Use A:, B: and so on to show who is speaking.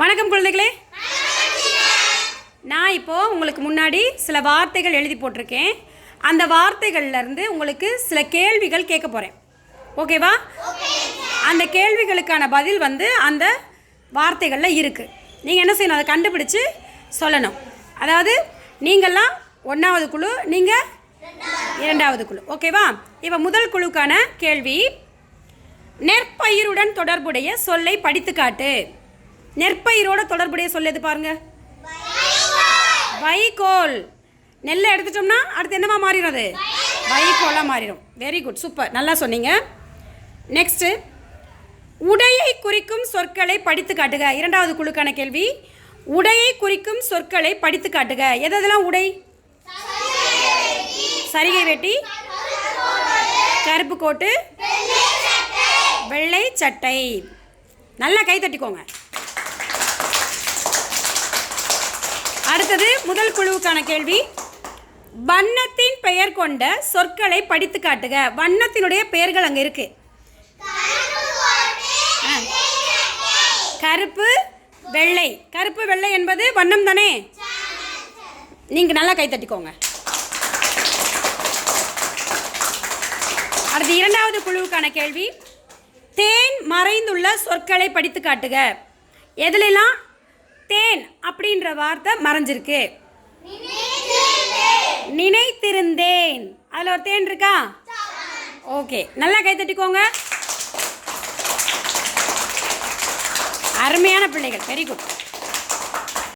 A: வணக்கம் குழந்தைகளே. நான் இப்போது உங்களுக்கு முன்னாடி சில வார்த்தைகள் எழுதி போட்டிருக்கேன். அந்த வார்த்தைகள்லேருந்து உங்களுக்கு சில கேள்விகள் கேட்க போகிறேன் ஓகேவா? அந்த கேள்விகளுக்கான பதில் வந்து அந்த வார்த்தைகளில் இருக்குது நீங்கள் என்ன செய்யணும்? அதை கண்டுபிடிச்சு சொல்லணும். அதாவது நீங்கள்லாம் ஒன்றாவது குழு நீங்கள் இரண்டாவது குழு. ஓகேவா? இப்போ முதல் குழுக்கான கேள்வி நெற்பயிருடன் தொடர்புடைய சொல்லை படித்து காட்டு. நெற்பயிரோட தொடர்புடைய சொல் எது பாருங்க? வைக்கோல் நெல்லை எடுத்துட்டோம்னா அடுத்து என்னவா மாறிடும் அது வைகோலாக மாறிடும். வெரி குட் சூப்பர் நல்லா சொன்னீங்க. நெக்ஸ்ட்டு உடையை குறிக்கும் சொற்களை படித்து காட்டுக. இரண்டாவது குழுக்கான கேள்வி. உடையை குறிக்கும் சொற்களை படித்து காட்டுக. எதெல்லாம் உடை? சரிகை வேட்டி. கருப்பு கோட்டு. வெள்ளை சட்டை. நல்லா கை தட்டிக்கோங்க. அடுத்தது முதல் குழுவுக்கான கேள்வி. வண்ணத்தின் பெயர் கொண்ட சொற்களை படித்து காட்டுக. வண்ணத்தினுடைய பெயர்கள் அங்கே இருக்கு. ஆ. கருப்பு வெள்ளை. கருப்பு வெள்ளை என்பது வண்ணம் தானே? நீங்க நல்லா கை தட்டிக்கோங்க. அடுத்து இரண்டாவது குழுவுக்கான கேள்வி. தேன் மறைந்துள்ள சொற்களை படித்து காட்டுக. எதுலெல்லாம் தேன் அப்படின்ற வார்த்தை மறைஞ்சிருக்கு. நினைத்திருந்தேன். அதில் ஒரு தேன் இருக்கா? ஓகே நல்லா கை தட்டிக்கோங்க. அருமையான பிள்ளைகள் வெரி குட்